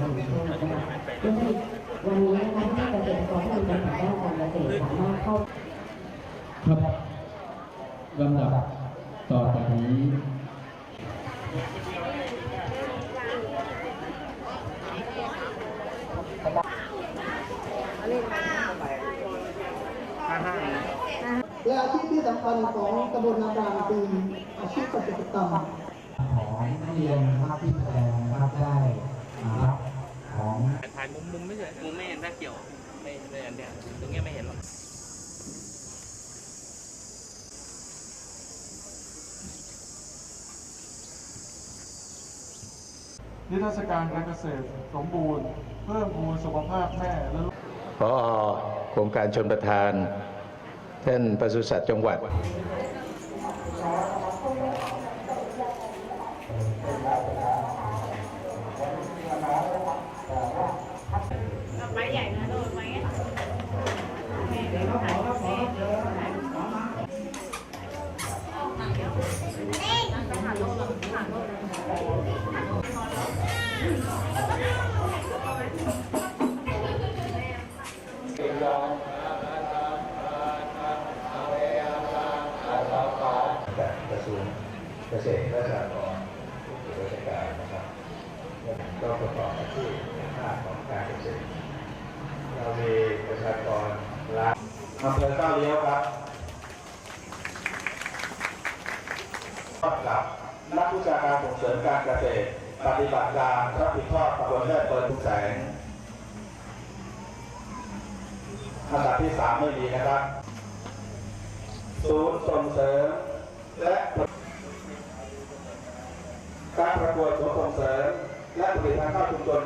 นะคะซึ่งวันนี้นะคะที่เกษตรกรที่มีปัญหาด้านการเกษตรสามารถเข้าครับลำดับต่อจากนี้และอาชีพที่สำคัญของตำบลนาบรางคืออาชีพเกษตรกรรมของนักเรียนนะครับที่แสดงนะครับได้รับของ ถ่ายมุมมุมไม่ใช่มุมไม่ เห็นถ้าเกี่ยวไม่ไม่อันเนี้ยตรงเนี้ยไม่เห็นหรอกนิทรรศการการเกษตรสมบูรณ์ เพิ่มพูนสุขภาพแม่และลูกพอโครงการชนประทานท่านปศุสัตว์จังหวัดากกระทรวงเกษตรและสหกรณ์ราชการนะครับก็ประกอบอาชีพในภาคของการเกษตรเรามีประชากรล้านอำเภอก้าเลี้ยวครับกับนักวิชาการส่งเสริมการเกษตร ปฏิบัติการรับผิดชอบตำบลเลิศเปิดทุกแสงอันดับที่สามไม่มีนะครับศูนย์ส่งเสริม และการประกวดส่งเสริมและผลิตภัณฑ์ข้าวชุมชน